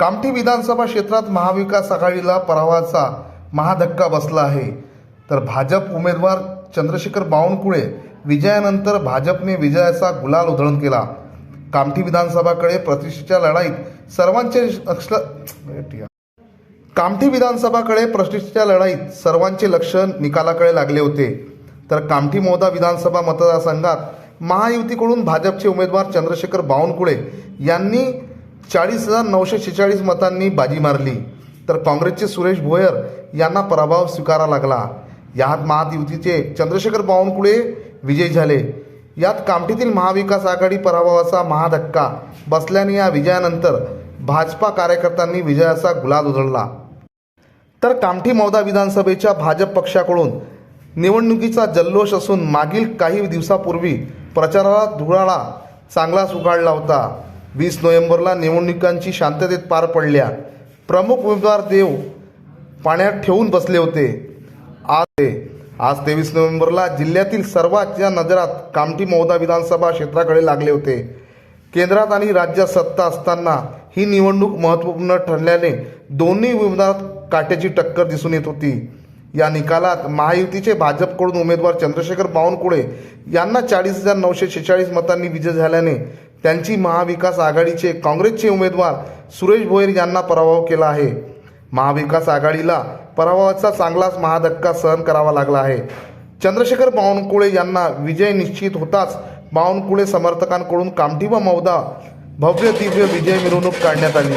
कामठी विधानसभा क्षेत्रात महाविकास आघाडीला पराभवाचा महाधक्का बसला आहे. तर भाजप उमेदवार चंद्रशेखर बावनकुळे विजयानंतर भाजपने विजयाचा गुलाल उधळून केला. कामठी विधानसभाकडे प्रतिष्ठेच्या लढाईत सर्वांचे लक्ष कामठी विधानसभाकडे प्रतिष्ठेच्या लढाईत सर्वांचे लक्ष निकालाकडे लागले होते. तर कामठी मोदा विधानसभा मतदारसंघात महायुतीकडून भाजपचे उमेदवार चंद्रशेखर बावनकुळे यांनी चाळीस हजार नऊशे शेहेचाळीस मतांनी बाजी मारली. तर काँग्रेसचे सुरेश भोयर यांना पराभव स्वीकारा लागला. यात महायुतीचे चंद्रशेखर बावनकुळे विजयी झाले. यात कामठीतील महाविकास आघाडी पराभवाचा महाधक्का बसल्याने या विजयानंतर भाजपा कार्यकर्त्यांनी विजयाचा गुलाल उधळला. तर कामठी मौदा विधानसभेच्या भाजप पक्षाकडून निवडणुकीचा जल्लोष असून मागील काही दिवसापूर्वी प्रचाराला धुराळा चांगलाच उघाडला होता. वीस नोव्हेंबरला निवडणुकांची शांततेत पार पडल्या. प्रमुख उमेदवार देव पाण्यात ठेवून बसले होते. आज आज तेवीस नोव्हेंबरला जिल्ह्यातील सर्वांच्या नजरात कामठी मौदा विधानसभा क्षेत्राकडे लागले होते. केंद्रात आणि राज्यात सत्ता असताना ही निवडणूक महत्त्वपूर्ण ठरल्याने दोन्ही उमेदवारात काट्याची टक्कर दिसून येत होती. या निकालात महायुतीचे भाजपकडून उमेदवार चंद्रशेखर बावनकुळे यांना चाळीस हजार नऊशे शेहेचाळीस मतांनी विजय झाल्याने त्यांची महाविकास आघाडीचे काँग्रेसचे उमेदवार सुरेश भोयर यांना पराभव केला आहे. महाविकास आघाडीला पराभवाचा चांगलाच महाधक्का सहन करावा लागला आहे. चंद्रशेखर बावनकुळे यांना विजय निश्चित होताच बावनकुळे समर्थकांकडून कामठी व मौदा भव्य दिव्य विजय मिरवणूक काढण्यात आली.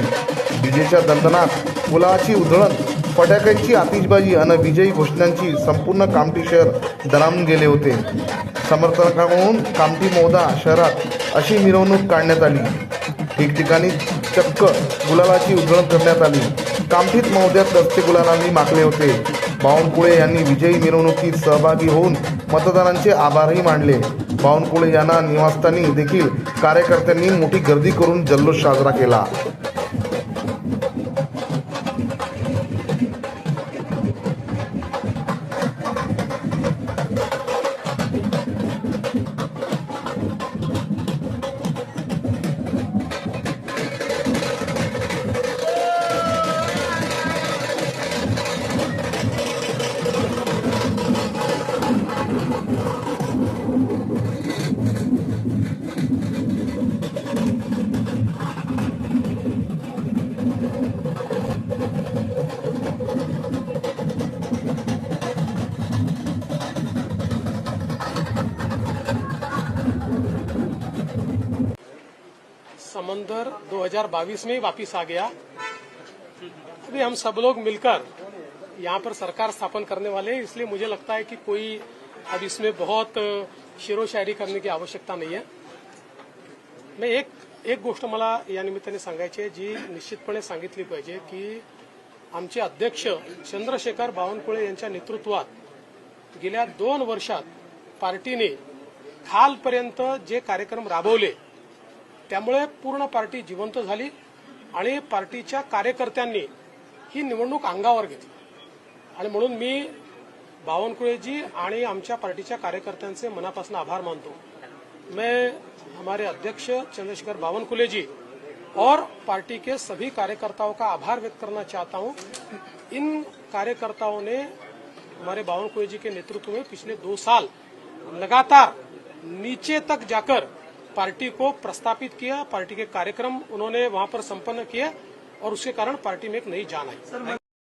विजेच्या दंदनात मुलाची उधळण फटाक्यांची आतिषबाजी आणि विजयी घोषणांची संपूर्ण कामठी शहर दणाणून गेले होते. समर्थकांकडून कामठी मौदा शहरात अशी मिरवणूक काढण्यात आली. ठिकठिकाणी चक्क गुलालाची उधळण करण्यात आली. कामठीत मौद्यात रस्ते गुलालांनी मागले होते. बावनकुळे यांनी विजयी मिरवणुकीत सहभागी होऊन मतदारांचे आभारही मानले. बावनकुळे यांना निवासस्थानी देखील कार्यकर्त्यांनी मोठी गर्दी करून जल्लोष साजरा केला. समंदर 2022 में वापिस आ गया। अभी हम सब लोग मिलकर यहाँ पर सरकार स्थापन करने वाले हैं इसलिए मुझे लगता है कि कोई अब इसमें बहुत शेरो शायरी करने की आवश्यकता नाही आहे नाही एक एक गोष्ट मला या निमित्ताने सांगायची आहे जी निश्चितपणे सांगितली पाहिजे की आमचे अध्यक्ष चंद्रशेखर बावनकुळे यांच्या नेतृत्वात गेल्या दोन वर्षात पार्टीने खालपर्यंत जे कार्यक्रम राबवले त्यामुळे पूर्ण पार्टी जिवंत झाली आणि पार्टीच्या कार्यकर्त्यांनी ही निवडणूक अंगावर घेतली. आणि म्हणून मी बावनकुळेजी आणि आमच्या पार्टीच्या कार्यकर्त्यांचे मनापासून आभार मानतो. मैं हमारे अध्यक्ष चंद्रशेखर बावनकुलेजी और पार्टी के सभी कार्यकर्ताओं का आभार व्यक्त करना चाहता हूं। इन कार्यकर्ताओं ने हमारे बावनकुले जी के नेतृत्व में पिछले दो साल लगातार नीचे तक जाकर पार्टी को प्रस्तापित किया पार्टी के कार्यक्रम उन्होंने वहां पर संपन्न किए और उसके कारण पार्टी में एक नई जान आई।